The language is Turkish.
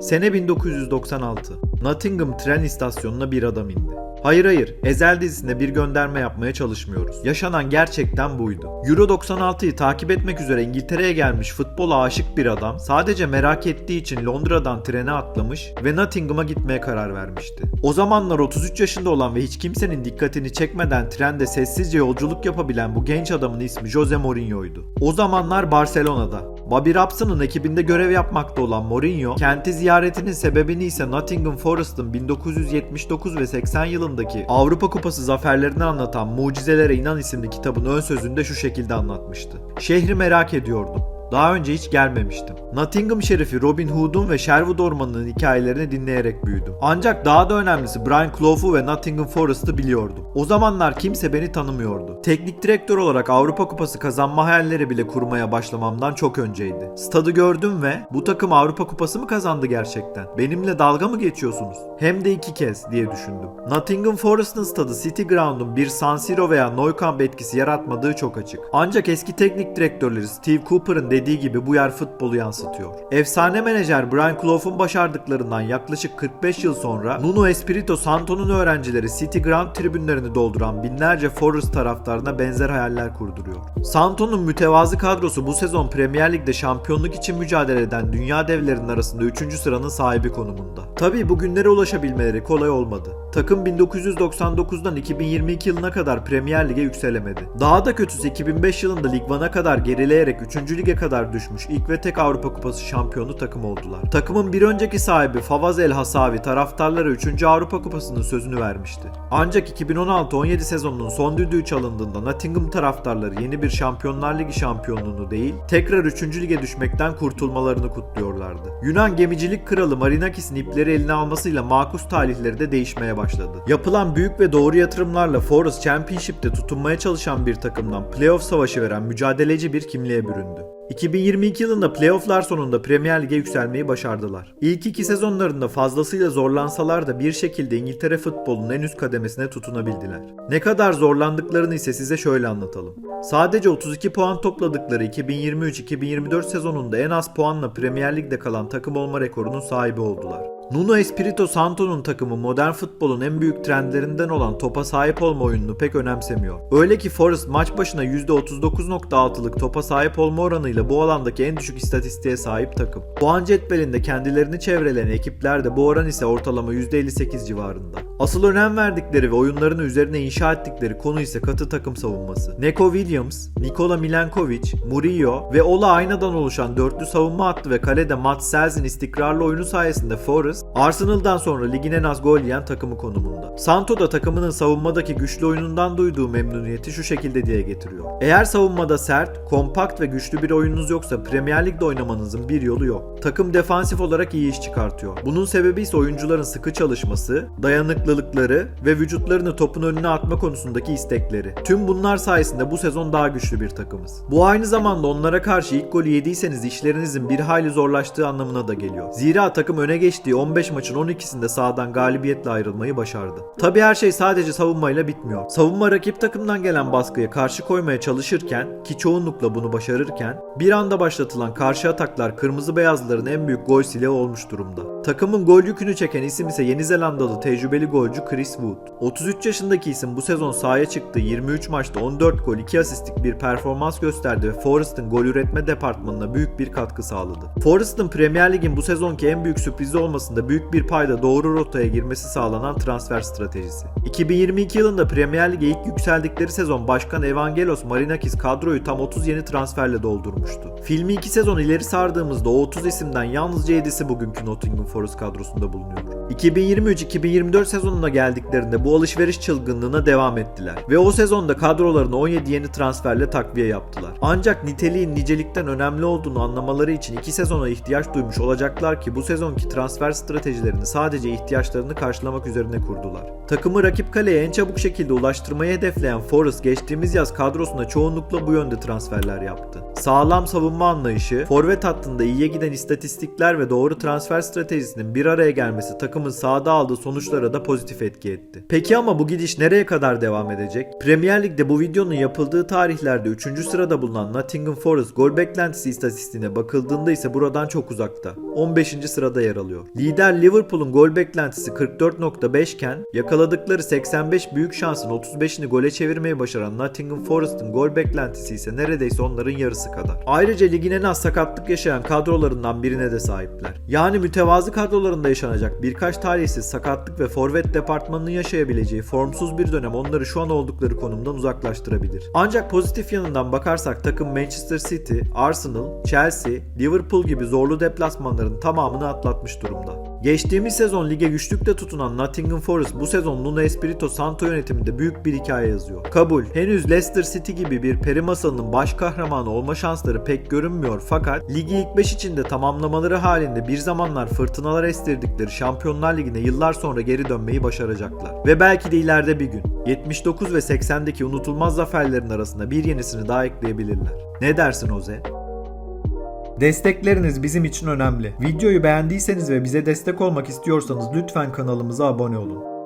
Sene 1996. Nottingham tren istasyonuna bir adam indi. Hayır hayır, Ezel dizisinde bir gönderme yapmaya çalışmıyoruz. Yaşanan gerçekten buydu. Euro 96'yı takip etmek üzere İngiltere'ye gelmiş futbola aşık bir adam sadece merak ettiği için Londra'dan trene atlamış ve Nottingham'a gitmeye karar vermişti. O zamanlar 33 yaşında olan ve hiç kimsenin dikkatini çekmeden trende sessizce yolculuk yapabilen bu genç adamın ismi Jose Mourinho'ydu. O zamanlar Barcelona'da. Bobby Robson'ın ekibinde görev yapmakta olan Mourinho, kenti ziyaretinin sebebini ise Nottingham Forest'ın 1979 ve 80 yılındaki Avrupa Kupası zaferlerini anlatan Mucizelere İnan isimli kitabın ön sözünde şu şekilde anlatmıştı. Şehri merak ediyordum. Daha önce hiç gelmemiştim. Nottingham şerifi Robin Hood'un ve Sherwood Ormanı'nın hikayelerini dinleyerek büyüdüm. Ancak daha da önemlisi Brian Clough'u ve Nottingham Forest'ı biliyordum. O zamanlar kimse beni tanımıyordu. Teknik direktör olarak Avrupa Kupası kazanma hayalleri bile kurmaya başlamamdan çok önceydi. Stadı gördüm ve bu takım Avrupa Kupası mı kazandı gerçekten? Benimle dalga mı geçiyorsunuz? Hem de iki kez diye düşündüm. Nottingham Forest'ın stadı City Ground'un bir San Siro veya Nou Camp etkisi yaratmadığı çok açık. Ancak eski teknik direktörleri Steve Cooper'ın dediği gibi bu yer futbolu yansıtıyor. Efsane menajer Brian Clough'un başardıklarından yaklaşık 45 yıl sonra Nuno Espirito Santo'nun öğrencileri City Ground tribünlerini dolduran binlerce Forest taraftarına benzer hayaller kurduruyor. Santo'nun mütevazı kadrosu bu sezon Premier Lig'de şampiyonluk için mücadele eden dünya devlerinin arasında 3. sıranın sahibi konumunda. Tabii bugünlere ulaşabilmeleri kolay olmadı. Takım 1999'dan 2022 yılına kadar Premier Lig'e yükselemedi. Daha da kötüsü 2005 yılında Lig 1'a kadar gerileyerek 3. lige kadar düşmüş ilk ve tek Avrupa Kupası şampiyonu takım oldular. Takımın bir önceki sahibi Favaz El Hasavi taraftarlara 3. Avrupa Kupası'nın sözünü vermişti. Ancak 2016-17 sezonunun son düdüğü çalındığında Nottingham taraftarları yeni bir Şampiyonlar Ligi şampiyonluğunu değil, tekrar 3. lige düşmekten kurtulmalarını kutluyorlardı. Yunan gemicilik kralı Marinakis'in ipleri eline almasıyla makus talihleri de değişmeye başladı. Yapılan büyük ve doğru yatırımlarla Forest Championship'te tutunmaya çalışan bir takımdan playoff savaşı veren mücadeleci bir kimliğe büründü. 2022 yılında playofflar sonunda Premier Lig'e yükselmeyi başardılar. İlk iki sezonlarında fazlasıyla zorlansalar da bir şekilde İngiltere futbolunun en üst kademesine tutunabildiler. Ne kadar zorlandıklarını ise size şöyle anlatalım. Sadece 32 puan topladıkları 2023-2024 sezonunda en az puanla Premier Lig'de kalan takım olma rekorunun sahibi oldular. Nuno Espirito Santo'nun takımı modern futbolun en büyük trendlerinden olan topa sahip olma oyununu pek önemsemiyor. Öyle ki Forest maç başına %39.6'lık topa sahip olma oranıyla bu alandaki en düşük istatistiğe sahip takım. Puan cetvelinde kendilerini çevreleyen ekipler de bu oran ise ortalama %58 civarında. Asıl önem verdikleri ve oyunlarını üzerine inşa ettikleri konu ise katı takım savunması. Neko Williams, Nikola Milenkovic, Murillo ve Ola Ayna'dan oluşan dörtlü savunma hattı ve kalede Matt Selz'in istikrarlı oyunu sayesinde Forest, Arsenal'dan sonra ligin en az gol yiyen takımı konumunda. Santo da takımının savunmadaki güçlü oyunundan duyduğu memnuniyeti şu şekilde dile getiriyor. Eğer savunmada sert, kompakt ve güçlü bir oyununuz yoksa Premier Lig'de oynamanızın bir yolu yok. Takım defansif olarak iyi iş çıkartıyor. Bunun sebebi ise oyuncuların sıkı çalışması, dayanıklılıkları ve vücutlarını topun önüne atma konusundaki istekleri. Tüm bunlar sayesinde bu sezon daha güçlü bir takımız. Bu aynı zamanda onlara karşı ilk golü yediyseniz işlerinizin bir hayli zorlaştığı anlamına da geliyor. Zira takım öne geçtiği 15 maçın 12'sinde sahadan galibiyetle ayrılmayı başardı. Tabi her şey sadece savunmayla bitmiyor. Savunma rakip takımdan gelen baskıya karşı koymaya çalışırken ki çoğunlukla bunu başarırken bir anda başlatılan karşı ataklar kırmızı beyazların en büyük gol silahı olmuş durumda. Takımın gol yükünü çeken isim ise Yeni Zelandalı tecrübeli golcü Chris Wood. 33 yaşındaki isim bu sezon sahaya çıktı 23 maçta 14 gol 2 asistlik bir performans gösterdi ve Forest'ın gol üretme departmanına büyük bir katkı sağladı. Forest'ın Premier Lig'in bu sezonki en büyük sürprizi olmasında büyük bir payda doğru rotaya girmesi sağlanan transfer stratejisi. 2022 yılında Premier Lig'e ilk yükseldikleri sezon Başkan Evangelos Marinakis kadroyu tam 30 yeni transferle doldurmuştu. Filmi 2 sezon ileri sardığımızda o 30 isimden yalnızca 7'si bugünkü Nottingham Forest kadrosunda bulunuyor. 2023-2024 sezonuna geldiklerinde bu alışveriş çılgınlığına devam ettiler ve o sezonda kadrolarını 17 yeni transferle takviye yaptılar. Ancak niteliğin nicelikten önemli olduğunu anlamaları için 2 sezona ihtiyaç duymuş olacaklar ki bu sezonki transfer stratejilerini sadece ihtiyaçlarını karşılamak üzerine kurdular. Takımı rakip kaleye en çabuk şekilde ulaştırmayı hedefleyen Forrest geçtiğimiz yaz kadrosuna çoğunlukla bu yönde transferler yaptı. Sağlam savunma anlayışı, forvet hattında iyiye giden istatistikler ve doğru transfer stratejisinin bir araya gelmesi takımın sahada aldığı sonuçlara da pozitif etki etti. Peki ama bu gidiş nereye kadar devam edecek? Premier Lig'de bu videonun yapıldığı tarihlerde 3. sırada bulunan Nottingham Forest gol beklentisi istatistiğine bakıldığında ise buradan çok uzakta. 15. sırada yer alıyor. Lider Liverpool'un gol beklentisi 44.5 iken yakaladıkları 85 büyük şansın 35'ini gole çevirmeyi başaran Nottingham Forest'ın gol beklentisi ise neredeyse onların yarısı kadar. Ayrıca ligin en az sakatlık yaşayan kadrolarından birine de sahipler. Yani mütevazı kadrolarında yaşanacak birkaç talihsiz sakatlık ve forvet departmanının yaşayabileceği formsuz bir dönem onları şu an oldukları konumdan uzaklaştırabilir. Ancak pozitif yanından bakarsak takım Manchester City, Arsenal, Chelsea, Liverpool gibi zorlu deplasmanların tamamını atlatmış durumda. Geçtiğimiz sezon lige güçlükte tutunan Nottingham Forest bu sezon Nuno Espirito Santo yönetiminde büyük bir hikaye yazıyor. Kabul, henüz Leicester City gibi bir peri masalının baş kahramanı olma şansları pek görünmüyor fakat ligi ilk 5 içinde tamamlamaları halinde bir zamanlar fırtınalar estirdikleri Şampiyonlar Ligi'ne yıllar sonra geri dönmeyi başaracaklar. Ve belki de ileride bir gün 79 ve 80'deki unutulmaz zaferlerin arasında bir yenisini daha ekleyebilirler. Ne dersin Oze? Destekleriniz bizim için önemli. Videoyu beğendiyseniz ve bize destek olmak istiyorsanız lütfen kanalımıza abone olun.